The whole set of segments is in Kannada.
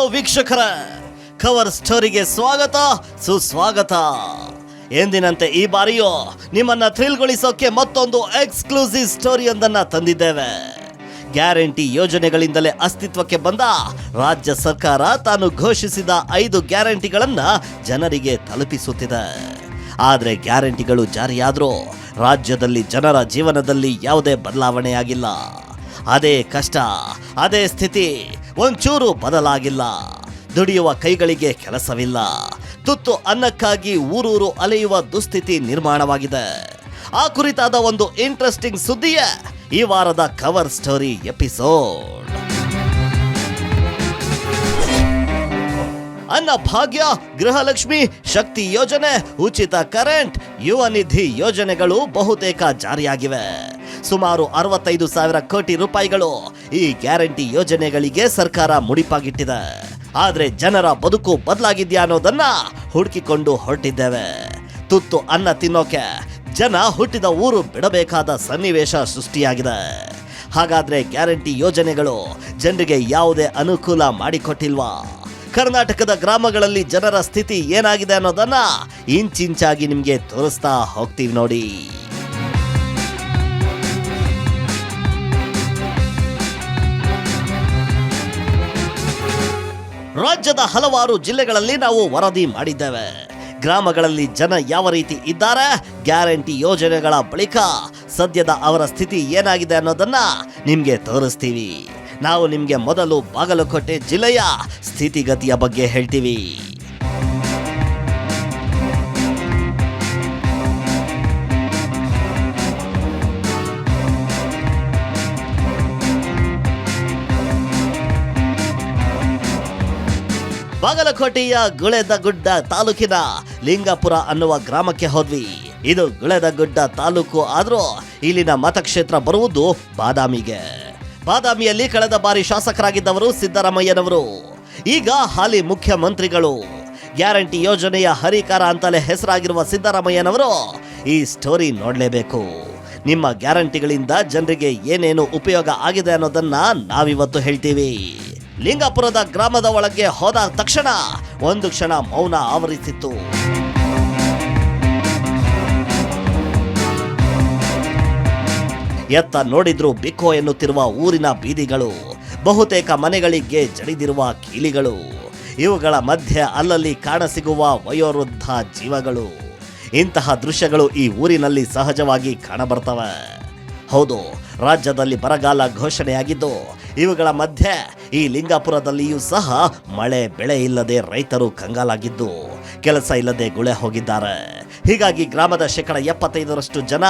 ಹಲೋ ವೀಕ್ಷಕರ ಕವರ್ ಸ್ಟೋರಿಗೆ ಸ್ವಾಗತ, ಸುಸ್ವಾಗತ. ಎಂದಿನಂತೆ ಈ ಬಾರಿಯೂ ನಿಮ್ಮನ್ನ ಥ್ರಿಲ್ಗೊಳಿಸೋಕೆ ಮತ್ತೊಂದು ಎಕ್ಸ್ಕ್ಲೂಸಿವ್ ಸ್ಟೋರಿಯೊಂದನ್ನ ತಂದಿದ್ದೇವೆ. ಗ್ಯಾರಂಟಿ ಯೋಜನೆಗಳಿಂದಲೇ ಅಸ್ತಿತ್ವಕ್ಕೆ ಬಂದ ರಾಜ್ಯ ಸರ್ಕಾರ ತಾನು ಘೋಷಿಸಿದ ಐದು ಗ್ಯಾರಂಟಿಗಳನ್ನು ಜನರಿಗೆ ತಲುಪಿಸುತ್ತಿದೆ. ಆದರೆ ಗ್ಯಾರಂಟಿಗಳು ಜಾರಿಯಾದರೂ ರಾಜ್ಯದಲ್ಲಿ ಜನರ ಜೀವನದಲ್ಲಿ ಯಾವುದೇ ಬದಲಾವಣೆಯಾಗಿಲ್ಲ. ಅದೇ ಕಷ್ಟ, ಅದೇ ಸ್ಥಿತಿ ಒಂಚೂರು ಬದಲಾಗಿಲ್ಲ. ದುಡಿಯುವ ಕೈಗಳಿಗೆ ಕೆಲಸವಿಲ್ಲ. ತುತ್ತು ಅನ್ನಕ್ಕಾಗಿ ಊರೂರು ಅಲೆಯುವ ದುಸ್ಥಿತಿ ನಿರ್ಮಾಣವಾಗಿದೆ. ಆ ಕುರಿತಾದ ಒಂದು ಇಂಟ್ರೆಸ್ಟಿಂಗ್ ಸುದ್ದಿಯೇ ಈ ವಾರದ ಕವರ್ ಸ್ಟೋರಿ ಎಪಿಸೋಡ್ ಅನ್ನ ಭಾಗ್ಯ, ಗೃಹಲಕ್ಷ್ಮಿ, ಶಕ್ತಿ ಯೋಜನೆ, ಉಚಿತ ಕರೆಂಟ್ ಯುವ ನಿಧಿ ಯೋಜನೆಗಳು ಬಹುತೇಕ ಜಾರಿಯಾಗಿವೆ. ಸುಮಾರು ಅರವತ್ತೈದು ಸಾವಿರ ಕೋಟಿ ರೂಪಾಯಿಗಳು ಈ ಗ್ಯಾರಂಟಿ ಯೋಜನೆಗಳಿಗೆ ಸರ್ಕಾರ ಮುಡಿಪಾಗಿಟ್ಟಿದೆ. ಆದ್ರೆ ಜನರ ಬದುಕು ಬದಲಾಗಿದ್ಯಾ ಅನ್ನೋದನ್ನ ಹುಡುಕಿಕೊಂಡು ಹೊರಟಿದ್ದೇವೆ. ತುತ್ತು ಅನ್ನ ತಿನ್ನೋಕೆ ಜನ ಹುಟ್ಟಿದ ಊರು ಬಿಡಬೇಕಾದ ಸನ್ನಿವೇಶ ಸೃಷ್ಟಿಯಾಗಿದೆ. ಹಾಗಾದ್ರೆ ಗ್ಯಾರಂಟಿ ಯೋಜನೆಗಳು ಜನರಿಗೆ ಯಾವುದೇ ಅನುಕೂಲ ಮಾಡಿಕೊಟ್ಟಿಲ್ವಾ? ಕರ್ನಾಟಕದ ಗ್ರಾಮಗಳಲ್ಲಿ ಜನರ ಸ್ಥಿತಿ ಏನಾಗಿದೆ ಅನ್ನೋದನ್ನ ಇಂಚಿಂಚಾಗಿ ನಿಮಗೆ ತೋರಿಸ್ತಾ ಹೋಗ್ತೀವಿ ನೋಡಿ. ರಾಜ್ಯದ ಹಲವಾರು ಜಿಲ್ಲೆಗಳಲ್ಲಿ ನಾವು ವರದಿ ಮಾಡಿದ್ದೇವೆ. ಗ್ರಾಮಗಳಲ್ಲಿ ಜನ ಯಾವ ರೀತಿ ಇದ್ದಾರೆ, ಗ್ಯಾರಂಟಿ ಯೋಜನೆಗಳ ಬಳಿಕ ಸದ್ಯದ ಅವರ ಸ್ಥಿತಿ ಏನಾಗಿದೆ ಅನ್ನೋದನ್ನ ನಿಮಗೆ ತೋರಿಸ್ತೀವಿ. ನಾವು ನಿಮಗೆ ಮೊದಲು ಬಾಗಲಕೋಟೆ ಜಿಲ್ಲೆಯ ಸ್ಥಿತಿಗತಿಯ ಬಗ್ಗೆ ಹೇಳ್ತೀವಿ. ಬಾಗಲಕೋಟೆಯ ಗುಳೆದಗುಡ್ಡ ತಾಲೂಕಿನ ಲಿಂಗಪುರ ಅನ್ನುವ ಗ್ರಾಮಕ್ಕೆ ಹೋದ್ವಿ. ಇದು ಗುಳೆದಗುಡ್ಡ ತಾಲೂಕು ಆದರೂ ಇಲ್ಲಿನ ಮತಕ್ಷೇತ್ರ ಬರುವುದು ಬಾದಾಮಿಗೆ. ಬಾದಾಮಿಯಲ್ಲಿ ಕಳೆದ ಬಾರಿ ಶಾಸಕರಾಗಿದ್ದವರು ಸಿದ್ದರಾಮಯ್ಯನವರು. ಈಗ ಹಾಲಿ ಮುಖ್ಯಮಂತ್ರಿಗಳು. ಗ್ಯಾರಂಟಿ ಯೋಜನೆಯ ಹರಿಕಾರ ಅಂತಲೇ ಹೆಸರಾಗಿರುವ ಸಿದ್ದರಾಮಯ್ಯನವರು ಈ ಸ್ಟೋರಿ ನೋಡಲೇಬೇಕು. ನಿಮ್ಮ ಗ್ಯಾರಂಟಿಗಳಿಂದ ಜನರಿಗೆ ಏನೇನು ಉಪಯೋಗ ಆಗಿದೆ ಅನ್ನೋದನ್ನ ನಾವಿವತ್ತು ಹೇಳ್ತೀವಿ. ಲಿಂಗಾಪುರದ ಗ್ರಾಮದ ಒಳಗೆ ಹೋದ ತಕ್ಷಣ ಒಂದು ಕ್ಷಣ ಮೌನ ಆವರಿಸಿತ್ತು. ಎತ್ತ ನೋಡಿದ್ರು ಬಿಕ್ಕೋ ಎನ್ನುತ್ತಿರುವ ಊರಿನ ಬೀದಿಗಳು, ಬಹುತೇಕ ಮನೆಗಳಿಗೆ ಜಡಿದಿರುವ ಕೀಲಿಗಳು, ಇವುಗಳ ಮಧ್ಯೆ ಅಲ್ಲಲ್ಲಿ ಕಾಣಸಿಗುವ ವಯೋವೃದ್ಧ ಜೀವಗಳು. ಇಂತಹ ದೃಶ್ಯಗಳು ಈ ಊರಿನಲ್ಲಿ ಸಹಜವಾಗಿ ಕಾಣಬರ್ತವೆ. ಹೌದು, ರಾಜ್ಯದಲ್ಲಿ ಬರಗಾಲ ಘೋಷಣೆಯಾಗಿದ್ದು ಇವುಗಳ ಮಧ್ಯೆ ಈ ಲಿಂಗಾಪುರದಲ್ಲಿಯೂ ಸಹ ಮಳೆ ಬೆಳೆ ಇಲ್ಲದೆ ರೈತರು ಕಂಗಾಲಾಗಿದ್ದು ಕೆಲಸ ಇಲ್ಲದೆ ಗುಳೆ ಹೋಗಿದ್ದಾರೆ. ಹೀಗಾಗಿ ಗ್ರಾಮದ ಶೇಕಡ ಎಪ್ಪತ್ತೈದರಷ್ಟು ಜನ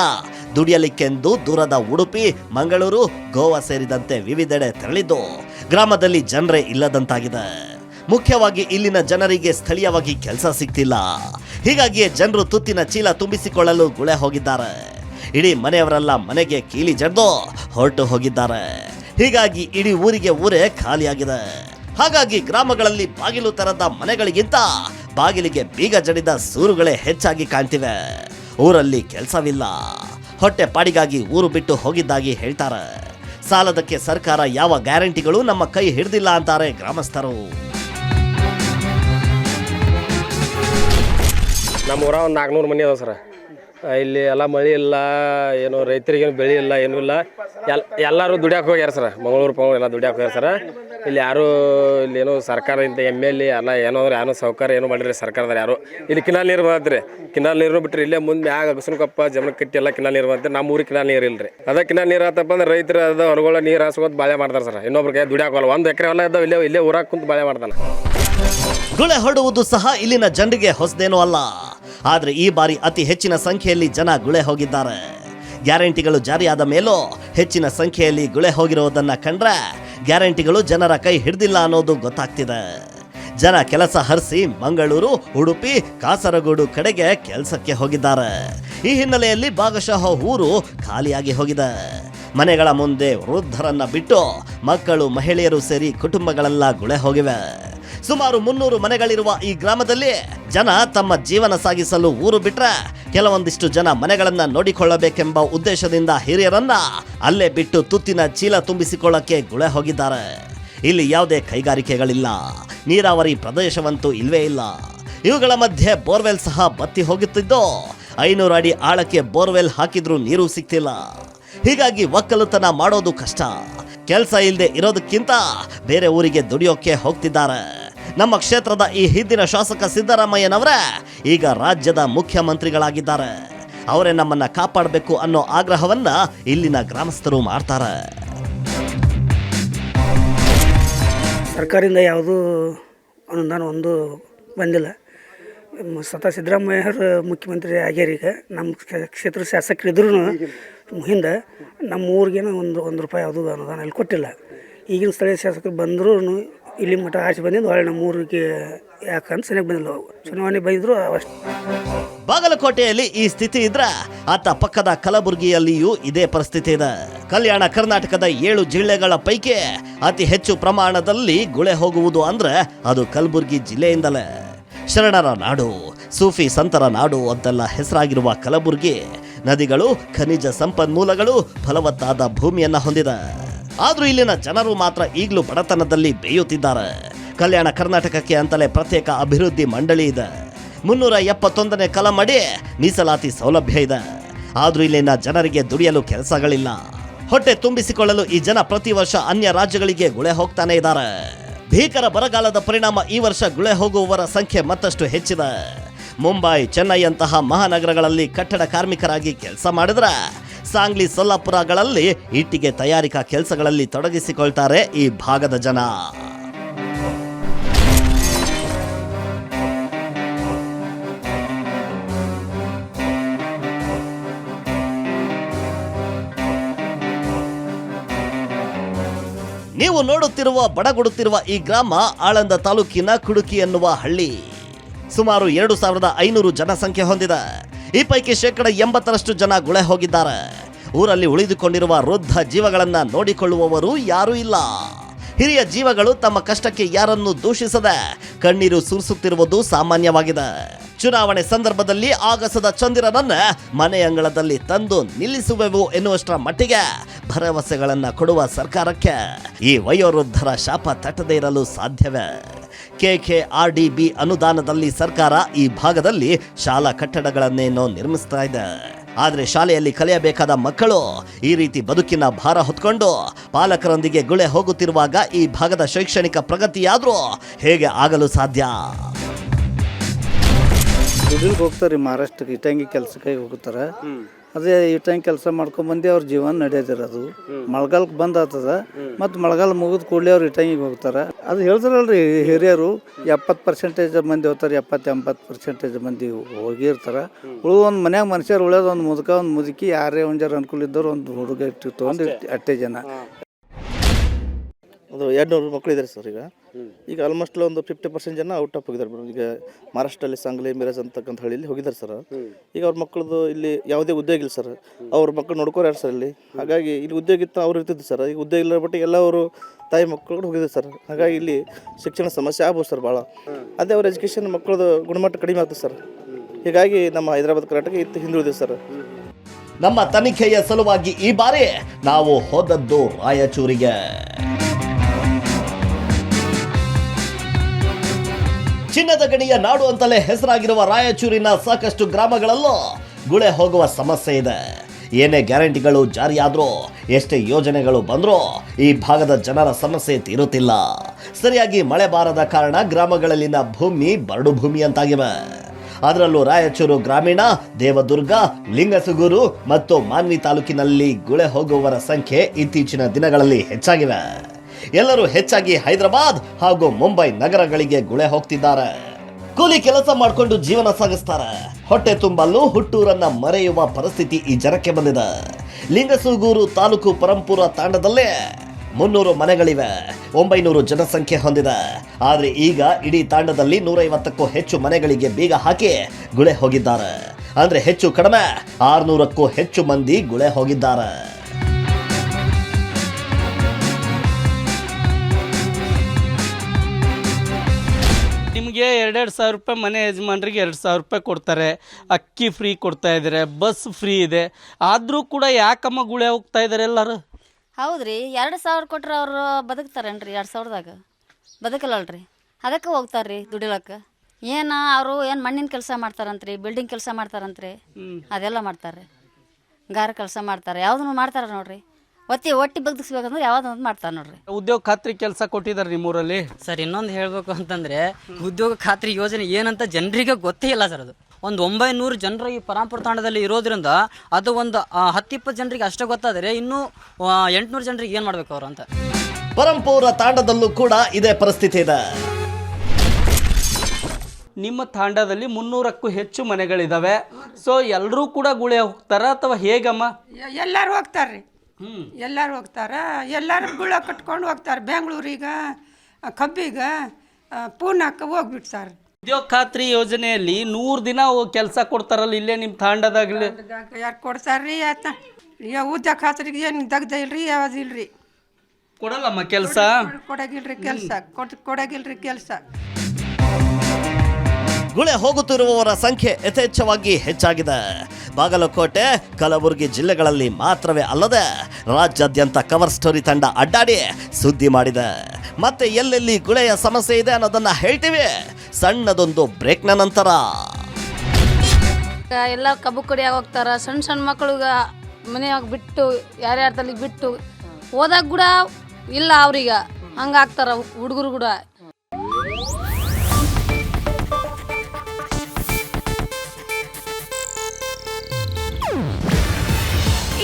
ದುಡಿಯಲಿಕ್ಕೆಂದು ದೂರದ ಉಡುಪಿ, ಮಂಗಳೂರು, ಗೋವಾ ಸೇರಿದಂತೆ ವಿವಿಧೆಡೆ ತೆರಳಿದ್ದು ಗ್ರಾಮದಲ್ಲಿ ಜನರೇ ಇಲ್ಲದಂತಾಗಿದೆ. ಮುಖ್ಯವಾಗಿ ಇಲ್ಲಿನ ಜನರಿಗೆ ಸ್ಥಳೀಯವಾಗಿ ಕೆಲಸ ಸಿಗ್ತಿಲ್ಲ ಹೀಗಾಗಿಯೇ ಜನರು ತುತ್ತಿನ ಚೀಲ ತುಂಬಿಸಿಕೊಳ್ಳಲು ಗುಳೆ ಹೋಗಿದ್ದಾರೆ. ಇಡೀ ಮನೆಯವರೆಲ್ಲ ಮನೆಗೆ ಕೀಲಿ ಜಡ್ದು ಹೊರಟು ಹೋಗಿದ್ದಾರೆ. ಹೀಗಾಗಿ ಇಡೀ ಊರಿಗೆ ಊರೇ ಖಾಲಿಯಾಗಿದೆ. ಹಾಗಾಗಿ ಗ್ರಾಮಗಳಲ್ಲಿ ಬಾಗಿಲು ತರದ ಮನೆಗಳಿಗಿಂತ ಬಾಗಿಲಿಗೆ ಬೀಗ ಜಡಿದ ಸೂರುಗಳೇ ಹೆಚ್ಚಾಗಿ ಕಾಣ್ತಿವೆ. ಊರಲ್ಲಿ ಕೆಲಸವಿಲ್ಲ. ಹೊಟ್ಟೆ ಪಾಡಿಗಾಗಿ ಊರು ಬಿಟ್ಟು ಹೋಗಿದ್ದಾಗಿ ಹೇಳ್ತಾರೆ. ಸಾಲದಕ್ಕೆ ಸರ್ಕಾರ ಯಾವ ಗ್ಯಾರಂಟಿಗಳು ನಮ್ಮ ಕೈ ಹಿಡಿದಿಲ್ಲ ಅಂತಾರೆ ಗ್ರಾಮಸ್ಥರು. ನಮ್ಮ ಊರ ಒಂದು ನಾಲ್ಕುನೂರು ಮನೆ ಅದಾವ ಸರ್. ಇಲ್ಲಿ ಎಲ್ಲ ಮಳೆ ಇಲ್ಲ, ಏನು ರೈತರಿಗೇನು ಬೆಳೆ ಇಲ್ಲ, ಏನೂ ಇಲ್ಲ. ಎಲ್, ಎಲ್ಲರೂ ದುಡಿಯಾಕೆ ಹೋಗ್ಯಾರ ಸರ್, ಮಂಗಳೂರು ಪಂಗಳೂರು ಎಲ್ಲ ದುಡಿಯಾಕೆ ಹೋಗ್ಯಾರ ಸರ್. ಇಲ್ಲಿ ಯಾರು ಇಲ್ಲಿ ಏನೋ ಸರ್ಕಾರದಿಂದ ಎಂ ಎಲ್ ಎ ಎಲ್ಲ ಏನೋ ಅಂದ್ರೆ ಏನೋ ಸೌಕರ್ಯ ಏನು ಮಾಡಿರಿ ಸರ್ಕಾರದವ್ರು ಯಾರು. ಇಲ್ಲಿ ಕಿನಾಲ್ ನೀರು ಬಂದ್ರಿ ಕಿನಾಲ್ ನೀರು ಬಿಟ್ಟರೆ ಇಲ್ಲೇ ಮುಂದೆ ಮ್ಯಾಗ ಅಗಸನಕೊಪ್ಪ, ಜಮನ ಕಟ್ಟಿ ಎಲ್ಲ ಕಿನಾಲ್ ನೀರು ಬಂದ್ರೆ ನಮ್ಮ ಊರಿಗೆ ಕಿನಾಲ್ ನೀರು ಇಲ್ಲರಿ ಅದೇ ಕಿನಾಲ್ ನೀರು ಆತಪ್ಪ ಅಂದ್ರೆ ರೈತರು ಅದ ಹೊರಗಳ ನೀರು ಹಾಸ್ಕೊತ ಬಾಳೆ ಮಾಡ್ತಾರೆ ಸರ್, ಇನ್ನೊಬ್ರಿಗೆ ದುಡಿಯಾಕೋಲ್ಲ ಒಂದು ಎಕರೆ ಹೊಲ ಇದ್ದಾವೆ, ಇಲ್ಲೇ ಇಲ್ಲೇ ಊರಾಗ ಕುಂತು ಬಾಳೆ ಮಾಡ್ತಾನೆ. ಗುಳೆ ಹೊಡುವುದು ಸಹ ಇಲ್ಲಿನ ಜನರಿಗೆ ಹೊಸದೇನೂ ಅಲ್ಲ. ಆದರೆ ಈ ಬಾರಿ ಅತಿ ಹೆಚ್ಚಿನ ಸಂಖ್ಯೆಯಲ್ಲಿ ಜನ ಗುಳೆ ಹೋಗಿದ್ದಾರೆ. ಗ್ಯಾರಂಟಿಗಳು ಜಾರಿಯಾದ ಮೇಲೂ ಹೆಚ್ಚಿನ ಸಂಖ್ಯೆಯಲ್ಲಿ ಗುಳೆ ಹೋಗಿರುವುದನ್ನ ಕಂಡ್ರೆ ಗ್ಯಾರಂಟಿಗಳು ಜನರ ಕೈ ಹಿಡಿದಿಲ್ಲ ಅನ್ನೋದು ಗೊತ್ತಾಗ್ತಿದೆ. ಜನ ಕೆಲಸ ಹರಿಸಿ ಮಂಗಳೂರು, ಉಡುಪಿ, ಕಾಸರಗೋಡು ಕಡೆಗೆ ಕೆಲಸಕ್ಕೆ ಹೋಗಿದ್ದಾರೆ. ಈ ಹಿನ್ನೆಲೆಯಲ್ಲಿ ಭಾಗಶಃ ಊರು ಖಾಲಿಯಾಗಿ ಹೋಗಿದೆ. ಮನೆಗಳ ಮುಂದೆ ವೃದ್ಧರನ್ನ ಬಿಟ್ಟು ಮಕ್ಕಳು, ಮಹಿಳೆಯರು ಸೇರಿ ಕುಟುಂಬಗಳೆಲ್ಲ ಗುಳೆ ಹೋಗಿವೆ. ಸುಮಾರು ಮುನ್ನೂರು ಮನೆಗಳಿರುವ ಈ ಗ್ರಾಮದಲ್ಲಿ ಜನ ತಮ್ಮ ಜೀವನ ಸಾಗಿಸಲು ಊರು ಬಿಟ್ರೆ ಕೆಲವೊಂದಿಷ್ಟು ಜನ ಮನೆಗಳನ್ನ ನೋಡಿಕೊಳ್ಳಬೇಕೆಂಬ ಉದ್ದೇಶದಿಂದ ಹಿರಿಯರನ್ನ ಅಲ್ಲೇ ಬಿಟ್ಟು ತುತ್ತಿನ ಚೀಲ ತುಂಬಿಸಿಕೊಳ್ಳಕ್ಕೆ ಗುಳೆ ಹೋಗಿದ್ದಾರೆ. ಇಲ್ಲಿ ಯಾವುದೇ ಕೈಗಾರಿಕೆಗಳಿಲ್ಲ. ನೀರಾವರಿ ಪ್ರದೇಶವಂತೂ ಇಲ್ವೇ ಇಲ್ಲ. ಇವುಗಳ ಮಧ್ಯೆ ಬೋರ್ವೆಲ್ ಸಹ ಬತ್ತಿ ಹೋಗುತ್ತಿದ್ದು, ಐನೂರು ಅಡಿ ಆಳಕ್ಕೆ ಬೋರ್ವೆಲ್ ಹಾಕಿದ್ರೂ ನೀರು ಸಿಗ್ತಿಲ್ಲ. ಹೀಗಾಗಿ ಒಕ್ಕಲುತನ ಮಾಡೋದು ಕಷ್ಟ. ಕೆಲಸ ಇಲ್ಲದೆ ಇರೋದಕ್ಕಿಂತ ಬೇರೆ ಊರಿಗೆ ದುಡಿಯೋಕೆ ಹೋಗ್ತಿದ್ದಾರೆ. ನಮ್ಮ ಕ್ಷೇತ್ರದ ಈ ಹಿಂದಿನ ಶಾಸಕ ಸಿದ್ದರಾಮಯ್ಯನವರ ಈಗ ರಾಜ್ಯದ ಮುಖ್ಯಮಂತ್ರಿಗಳಾಗಿದ್ದಾರೆ. ಅವರೇ ನಮ್ಮನ್ನ ಕಾಪಾಡಬೇಕು ಅನ್ನೋ ಆಗ್ರಹವನ್ನ ಇಲ್ಲಿನ ಗ್ರಾಮಸ್ಥರು ಮಾಡ್ತಾರೆ. ಸರ್ಕಾರದಿಂದ ಯಾವುದೂ ಅನುದಾನ ಒಂದು ಬಂದಿಲ್ಲ. ಸ್ವತಃ ಸಿದ್ದರಾಮಯ್ಯರು ಮುಖ್ಯಮಂತ್ರಿ ಆಗ್ಯಾರ ಈಗ. ನಮ್ಮ ಕ್ಷೇ- ಕ್ಷೇತ್ರ ಶಾಸಕರಿದ್ರು ಹಿಂದೆ ನಮ್ಮ ಊರಿಗೇನು ಒಂದು ಒಂದು ರೂಪಾಯಿ ಯಾವುದು ಅನುದಾನ ಇಲ್ಲಿ ಕೊಟ್ಟಿಲ್ಲ. ಈಗಿನ ಸ್ಥಳೀಯ ಶಾಸಕರು ಬಂದರೂ ಇಲ್ಲಿ ಮಠ ಆಚೆ ಬಂದಿದ್ದು ಹೊಳೆ ನಮ್ಮ ಊರಿಗೆ ಯಾಕಂತ ಸರಿಯಾಗಿ ಬಂದಿಲ್ಲ ಚುನಾವಣೆ ಬಂದಿದ್ರು ಅಷ್ಟೇ ಬಾಗಲಕೋಟೆಯಲ್ಲಿ ಈ ಸ್ಥಿತಿ ಇದ್ರ ಆತ ಪಕ್ಕದ ಕಲಬುರಗಿಯಲ್ಲಿಯೂ ಇದೇ ಪರಿಸ್ಥಿತಿ ಇದೆ. ಕಲ್ಯಾಣ ಕರ್ನಾಟಕದ ಏಳು ಜಿಲ್ಲೆಗಳ ಪೈಕಿ ಅತಿ ಹೆಚ್ಚು ಪ್ರಮಾಣದಲ್ಲಿ ಗುಳೆ ಹೋಗುವುದು ಅಂದ್ರೆ ಅದು ಕಲಬುರಗಿ ಜಿಲ್ಲೆಯಿಂದಲೇ. ಶರಣರ ನಾಡು, ಸೂಫಿ ಸಂತರ ನಾಡು ಅಂತೆಲ್ಲ ಹೆಸರಾಗಿರುವ ಕಲಬುರಗಿ ನದಿಗಳು ಖನಿಜ ಸಂಪನ್ಮೂಲಗಳು ಫಲವತ್ತಾದ ಭೂಮಿಯನ್ನು ಹೊಂದಿದೆ. ಆದ್ರೂ ಇಲ್ಲಿನ ಜನರು ಮಾತ್ರ ಈಗಲೂ ಬಡತನದಲ್ಲಿ ಬೇಯುತ್ತಿದ್ದಾರೆ. ಕಲ್ಯಾಣ ಕರ್ನಾಟಕಕ್ಕೆ ಅಂತಲೇ ಪ್ರತ್ಯೇಕ ಅಭಿವೃದ್ಧಿ ಮಂಡಳಿ ಇದೆ. ಮುನ್ನೂರ ಎಪ್ಪತ್ತೊಂದನೇ ಕಲಂ ಅಡಿ ಮೀಸಲಾತಿ ಸೌಲಭ್ಯ ಇದೆ. ಆದರೂ ಇಲ್ಲಿನ ಜನರಿಗೆ ದುಡಿಯಲು ಕೆಲಸಗಳಿಲ್ಲ. ಹೊಟ್ಟೆ ತುಂಬಿಸಿಕೊಳ್ಳಲು ಈ ಜನ ಪ್ರತಿ ವರ್ಷ ಅನ್ಯ ರಾಜ್ಯಗಳಿಗೆ ಗುಳೆ ಹೋಗ್ತಾನೆ ಇದ್ದಾರೆ. ಭೀಕರ ಬರಗಾಲದ ಪರಿಣಾಮ ಈ ವರ್ಷ ಗುಳೆ ಹೋಗುವವರ ಸಂಖ್ಯೆ ಮತ್ತಷ್ಟು ಹೆಚ್ಚಿದೆ. ಮುಂಬೈ, ಚೆನ್ನೈಯಂತಹ ಮಹಾನಗರಗಳಲ್ಲಿ ಕಟ್ಟಡ ಕಾರ್ಮಿಕರಾಗಿ ಕೆಲಸ ಮಾಡಿದ್ರೆ ಸಾಂಗ್ಲಿ ಸೊಲ್ಲಾಪುರಗಳಲ್ಲಿ ಇಟ್ಟಿಗೆ ತಯಾರಿಕಾ ಕೆಲಸಗಳಲ್ಲಿ ತೊಡಗಿಸಿಕೊಳ್ತಾರೆ ಈ ಭಾಗದ ಜನ. ನೀವು ನೋಡುತ್ತಿರುವ, ಬಡಗುಡುತ್ತಿರುವ ಈ ಗ್ರಾಮ ಆಳಂದ ತಾಲೂಕಿನ ಕುಡುಕಿ ಎನ್ನುವ ಹಳ್ಳಿ. ಸುಮಾರು ಎರಡು ಸಾವಿರದ ಐನೂರು ಜನಸಂಖ್ಯೆ ಹೊಂದಿದೆ. ಈ ಪೈಕಿ ಶೇಕಡ ಎಂಬತ್ತರಷ್ಟು ಜನ ಗುಳೆ ಹೋಗಿದ್ದಾರೆ. ಊರಲ್ಲಿ ಉಳಿದುಕೊಂಡಿರುವ ವೃದ್ಧ ಜೀವಗಳನ್ನ ನೋಡಿಕೊಳ್ಳುವವರು ಯಾರೂ ಇಲ್ಲ. ಹಿರಿಯ ಜೀವಗಳು ತಮ್ಮ ಕಷ್ಟಕ್ಕೆ ಯಾರನ್ನು ದೂಷಿಸದೆ ಕಣ್ಣೀರು ಸುರಿಸುತ್ತಿರುವುದು ಸಾಮಾನ್ಯವಾಗಿದೆ. ಚುನಾವಣೆ ಸಂದರ್ಭದಲ್ಲಿ ಆಗಸದ ಚಂದಿರನನ್ನ ಮನೆ ಅಂಗಳದಲ್ಲಿ ತಂದು ನಿಲ್ಲಿಸುವೆವು ಎನ್ನುವಷ್ಟರ ಮಟ್ಟಿಗೆ ಭರವಸೆಗಳನ್ನ ಕೊಡುವ ಸರ್ಕಾರಕ್ಕೆ ಈ ವಯೋವೃದ್ಧರ ಶಾಪ ತಟ್ಟದೇ ಇರಲು ಸಾಧ್ಯವೇ? ಕೆಕೆ ಆರ್ ಡಿ ಬಿ ಅನುದಾನದಲ್ಲಿ ಸರ್ಕಾರ ಈ ಭಾಗದಲ್ಲಿ ಶಾಲಾ ಕಟ್ಟಡಗಳನ್ನೇನೋ ನಿರ್ಮಿಸ್ತಾ ಇದೆ. ಆದರೆ ಶಾಲೆಯಲ್ಲಿ ಕಲಿಯಬೇಕಾದ ಮಕ್ಕಳು ಈ ರೀತಿ ಬದುಕಿನ ಭಾರ ಹೊತ್ಕೊಂಡು ಪಾಲಕರೊಂದಿಗೆ ಗುಳೆ ಹೋಗುತ್ತಿರುವಾಗ ಈ ಭಾಗದ ಶೈಕ್ಷಣಿಕ ಪ್ರಗತಿಯಾದರೂ ಹೇಗೆ ಆಗಲು ಸಾಧ್ಯ? ಹೋಗ್ತಾರೆ ಮಹಾರಾಷ್ಟ್ರಕ್ಕೆ ಇಟ್ಟಂಗಿ ಕೆಲಸಕ್ಕೆ ಹೋಗ್ತಾರೆ ಅದೇ ಈ ಟೈಮ್ ಕೆಲಸ ಮಾಡ್ಕೊಂಬಂದು ಅವ್ರ ಜೀವನ ನಡೆಯೋದಿರೋದು. ಮಳೆಗಾಲಕ್ಕೆ ಬಂದ್ ಆಗ್ತದ ಮತ್ತು ಮಳೆಗಾಲ ಮುಗಿದ ಕೂಡಲೇ ಅವ್ರು ಟೈಮಿಗೆ ಹೋಗ್ತಾರೆ. ಅದು ಹೇಳ್ತಾರಲ್ರಿ ಹಿರಿಯರು ಎಪ್ಪತ್ತು ಪರ್ಸೆಂಟೇಜ್ ಮಂದಿ ಹೋಗ್ತಾರೆ ಎಪ್ಪತ್ತು ಎಂಬತ್ತು ಪರ್ಸೆಂಟೇಜ್ ಮಂದಿ ಹೋಗಿರ್ತಾರೆ. ಉಳು ಒಂದು ಮನ್ಯಾಗ ಮನುಷ್ಯರು ಉಳಿಯೋದು ಒಂದು ಮುದುಕ ಒಂದು ಮುದುಕಿ ಯಾರೇ ಒಂದು ಜರ ಅನುಕೂಲ ಇದ್ದವ್ರು ಒಂದು ಹುಡುಗ ಇಟ್ಟು ತೊಗೊಂಡು ಅಟ್ಟೆ ಜನ. ಅದು ಎರಡು ನೂರು ಮಕ್ಕಳು ಇದ್ದಾರೆ ಸರ್ ಈಗ. ಈಗ ಆಲ್ಮೋಸ್ಟ್ ಒಂದು ಫಿಫ್ಟಿ ಪರ್ಸೆಂಟ್ ಜನ ಔಟ್ ಆಫ್ ಹೋಗಿದ್ದಾರೆ ಮೇಡಮ್ ಈಗ ಮಹಾರಾಷ್ಟ್ರಲ್ಲಿ ಸಂಗ್ಲಿ ಮಿರಜ್ ಅಂತಕ್ಕಂಥ ಹಳ್ಳಿಯಲ್ಲಿ ಹೋಗಿದ್ದಾರೆ ಸರ್ ಈಗ ಅವ್ರ ಮಕ್ಕಳದು ಇಲ್ಲಿ ಯಾವುದೇ ಉದ್ಯೋಗ ಇಲ್ಲ ಸರ್ ಅವ್ರ ಮಕ್ಕಳು ನೋಡ್ಕೋರು ಯಾರು ಸರ್ ಇಲ್ಲಿ ಹಾಗಾಗಿ ಇಲ್ಲಿ ಉದ್ಯೋಗ ಇತ್ತು ಅವ್ರು ಇರ್ತಿದ್ದು ಸರ್ ಈಗ ಉದ್ಯೋಗ ಇಲ್ಲ ಬಟ್ ಎಲ್ಲ ಅವರು ತಾಯಿ ಮಕ್ಕಳು ಹೋಗಿದ್ದಾರೆ ಸರ್ ಹಾಗಾಗಿ ಇಲ್ಲಿ ಶಿಕ್ಷಣ ಸಮಸ್ಯೆ ಆಗ್ಬೋದು ಸರ್ ಭಾಳ ಅದೇ ಅವ್ರ ಎಜುಕೇಷನ್ ಮಕ್ಕಳದು ಗುಣಮಟ್ಟ ಕಡಿಮೆ ಆಗ್ತದೆ ಸರ್ ಹೀಗಾಗಿ ನಮ್ಮ ಹೈದರಾಬಾದ್ ಕರ್ನಾಟಕ ಇತ್ತು ಹಿಂದುಳಿದಿದೆ ಸರ್ ನಮ್ಮ ತನಿಖೆಯ ಸಲುವಾಗಿ ಈ ಬಾರಿ ನಾವು ಹೋದದ್ದು ರಾಯಚೂರಿಗೆ. ಚಿನ್ನದ ಗಣಿಯ ನಾಡು ಅಂತಲೇ ಹೆಸರಾಗಿರುವ ರಾಯಚೂರಿನ ಸಾಕಷ್ಟು ಗ್ರಾಮಗಳಲ್ಲೂ ಗುಳೆ ಹೋಗುವ ಸಮಸ್ಯೆ ಇದೆ. ಏನೇ ಗ್ಯಾರಂಟಿಗಳು ಜಾರಿಯಾದರೂ, ಎಷ್ಟೇ ಯೋಜನೆಗಳು ಬಂದರೂ ಈ ಭಾಗದ ಜನರ ಸಮಸ್ಯೆ ತೀರುತ್ತಿಲ್ಲ. ಸರಿಯಾಗಿ ಮಳೆ ಬಾರದ ಕಾರಣ ಗ್ರಾಮಗಳಲ್ಲಿನ ಭೂಮಿ ಬರಡು ಭೂಮಿಯಂತಾಗಿವೆ ಅದರಲ್ಲೂ ರಾಯಚೂರು ಗ್ರಾಮೀಣ, ದೇವದುರ್ಗ, ಲಿಂಗಸುಗೂರು ಮತ್ತು ಮಾನ್ವಿ ತಾಲೂಕಿನಲ್ಲಿ ಗುಳೆ ಹೋಗುವವರ ಸಂಖ್ಯೆ ಇತ್ತೀಚಿನ ದಿನಗಳಲ್ಲಿ ಹೆಚ್ಚಾಗಿವೆ. ಎಲ್ಲರೂ ಹೆಚ್ಚಾಗಿ ಹೈದರಾಬಾದ್ ಹಾಗೂ ಮುಂಬೈ ನಗರಗಳಿಗೆ ಗುಳೆ ಹೋಗ್ತಿದ್ದಾರೆ. ಕೂಲಿ ಕೆಲಸ ಮಾಡಿಕೊಂಡು ಜೀವನ ಸಾಗಿಸ್ತಾರೆ. ಹೊಟ್ಟೆ ತುಂಬಲು ಹುಟ್ಟೂರನ್ನ ಮರೆಯುವ ಪರಿಸ್ಥಿತಿ ಈ ಜನಕ್ಕೆ ಬಂದಿದೆ. ಲಿಂಗಸೂಗೂರು ತಾಲೂಕು ಪರಂಪುರ ತಾಂಡದಲ್ಲೇ ಮುನ್ನೂರು ಮನೆಗಳಿವೆ. ಒಂಬೈನೂರು ಜನಸಂಖ್ಯೆ ಹೊಂದಿದೆ. ಆದ್ರೆ ಈಗ ಇಡೀ ತಾಂಡದಲ್ಲಿ ನೂರೈವತ್ತಕ್ಕೂ ಹೆಚ್ಚು ಮನೆಗಳಿಗೆ ಬೀಗ ಹಾಕಿ ಗುಳೆ ಹೋಗಿದ್ದಾರೆ. ಅಂದ್ರೆ ಹೆಚ್ಚು ಕಡಿಮೆ ಆರ್ನೂರಕ್ಕೂ ಹೆಚ್ಚು ಮಂದಿ ಗುಳೆ ಹೋಗಿದ್ದಾರೆ. ನಿಮಗೆ ಎರಡೆರಡು ಸಾವಿರ ರೂಪಾಯಿ ಮನೆ ಯಜಮಾನ್ರಿಗೆ ಎರಡು ಸಾವಿರ ರೂಪಾಯಿ ಕೊಡ್ತಾರೆ. ಅಕ್ಕಿ ಫ್ರೀ ಕೊಡ್ತಾ ಇದ್ದಾರೆ ಬಸ್ ಫ್ರೀ ಇದೆ. ಆದರೂ ಕೂಡ ಯಾಕಮ್ಮ ಗುಳೆ ಹೋಗ್ತಾ ಇದ್ದಾರೆ ಎಲ್ಲರೂ? ಹೌದ್ರಿ ಎರಡು ಸಾವಿರ ಕೊಟ್ರೆ ಅವರು ಬದುಕ್ತಾರೇನ್ರಿ ಎರಡು ಸಾವಿರದಾಗ? ಬದುಕಲ್ಲಲ್ರಿ? ಅದಕ್ಕೆ ಹೋಗ್ತಾರ್ರಿ ದುಡಿಲಕ್ಕೆ. ಏನು ಅವರು ಏನು ಮಣ್ಣಿನ ಕೆಲಸ ಮಾಡ್ತಾರಂತ್ರಿ ಬಿಲ್ಡಿಂಗ್ ಕೆಲಸ ಮಾಡ್ತಾರಂತ್ರಿ ಅದೆಲ್ಲ ಮಾಡ್ತಾರೆ. ಗಾರ ಕೆಲಸ ಮಾಡ್ತಾರೆ ಯಾವುದನ್ನು ಮಾಡ್ತಾರೆ ನೋಡ್ರಿ. ಒತ್ತಿ ಒಟ್ಟಿ ಬದುಕಿಸ್ಬೇಕಂದ್ರೆ ಒಂದು ಮಾಡ್ತಾರೆ ನೋಡ್ರಿ. ಉದ್ಯೋಗ ಖಾತ್ರಿ ಕೆಲಸ ಕೊಟ್ಟಿದ್ದಾರೆ ನಿಮ್ಮೂರಲ್ಲಿ? ಸರ್ ಇನ್ನೊಂದು ಹೇಳಬೇಕು ಅಂತಂದರೆ ಉದ್ಯೋಗ ಖಾತ್ರಿ ಯೋಜನೆ ಏನಂತ ಜನರಿಗೆ ಗೊತ್ತೇ ಇಲ್ಲ ಸರ್ ಅದು. ಒಂದು ಒಂಬೈನೂರು ಜನರು ಈ ಪರಾಂಪುರ ತಾಂಡದಲ್ಲಿ ಇರೋದ್ರಿಂದ ಅದು ಒಂದು ಹತ್ತಿಪ್ಪತ್ತು ಜನರಿಗೆ ಅಷ್ಟೇ ಗೊತ್ತಾದರೆ ಇನ್ನೂ ಎಂಟುನೂರು ಜನರಿಗೆ ಏನು ಮಾಡ್ಬೇಕು ಅವರು ಅಂತ. ಪರಂಪೂರ ತಾಂಡದಲ್ಲೂ ಕೂಡ ಇದೇ ಪರಿಸ್ಥಿತಿ ಇದೆ. ನಿಮ್ಮ ತಾಂಡದಲ್ಲಿ ಮುನ್ನೂರಕ್ಕೂ ಹೆಚ್ಚು ಮನೆಗಳಿದಾವೆ. ಸೊ ಎಲ್ಲರೂ ಕೂಡ ಗುಳೆ ಹೋಗ್ತಾರ ಅಥವಾ ಹೇಗಮ್ಮ? ಎಲ್ಲರೂ ಹೋಗ್ತಾರೆ ಎಲ್ಲರೂ ಹೋಗ್ತಾರೆ. ಎಲ್ಲರೂ ಗುಳ ಕಟ್ಕೊಂಡು ಹೋಗ್ತಾರೆ. ಬೆಂಗಳೂರಿಗೆ ಕಬ್ಬಿಗೆ ಪೂನಾಕ್ಕೆ ಹೋಗ್ಬಿಡ್ತಾರೆ ಉದ್ಯೋಗ ಖಾತ್ರಿ ಯೋಜನೆಯಲ್ಲಿ ನೂರು ದಿನ ಕೆಲಸ ಕೊಡ್ತಾರಲ್ಲ ಇಲ್ಲೇ ನಿಮ್ಮ ತಾಂಡದಾಗಲಿ. ಯಾರು ಕೊಡ್ತಾರ್ರಿ ಆತ. ಉದ್ಯೋಗ ಖಾತ್ರಿಗೆ ಏನು ದಗ್ದ ಇಲ್ರಿ ಯಾವ್ದು ಇಲ್ರಿ. ಕೊಡಲ್ಲಮ್ಮ ಕೆಲಸ? ಕೊಡಗಿಲ್ರಿ ಕೆಲಸ. ಕೊಡ ಕೊಡಗಿಲ್ರಿ ಕೆಲಸ. ಗುಳೆ ಹೋಗುತ್ತಿರುವವರ ಸಂಖ್ಯೆ ಯಥೇಚ್ಛವಾಗಿ ಹೆಚ್ಚಾಗಿದೆ. ಬಾಗಲಕೋಟೆ, ಕಲಬುರಗಿ ಜಿಲ್ಲೆಗಳಲ್ಲಿ ಮಾತ್ರವೇ ಅಲ್ಲದೆ ರಾಜ್ಯಾದ್ಯಂತ ಕವರ್ ಸ್ಟೋರಿ ತಂಡ ಅಡ್ಡಾಡಿ ಸುದ್ದಿ ಮಾಡಿದೆ. ಮತ್ತೆ ಎಲ್ಲೆಲ್ಲಿ ಗುಳೆಯ ಸಮಸ್ಯೆ ಇದೆ ಅನ್ನೋದನ್ನ ಹೇಳ್ತೀವಿ. ಸಣ್ಣದೊಂದು ಬ್ರೇಕ್ನ ನಂತರ. ಎಲ್ಲ ಕಬ್ಬು ಕಡಿಯಾಗ ಹೋಗ್ತಾರ ಸಣ್ಣ ಸಣ್ಣ ಮಕ್ಕಳು ಮನೆಯಾಗ ಬಿಟ್ಟು, ಯಾರ್ಯಾರ ತಲೆ ಬಿಟ್ಟು, ಹೋದಾಗ ಕೂಡ ಇಲ್ಲ ಅವ್ರಿಗೆ. ಹಂಗಾಗ್ತಾರ ಹುಡುಗರು ಕೂಡ.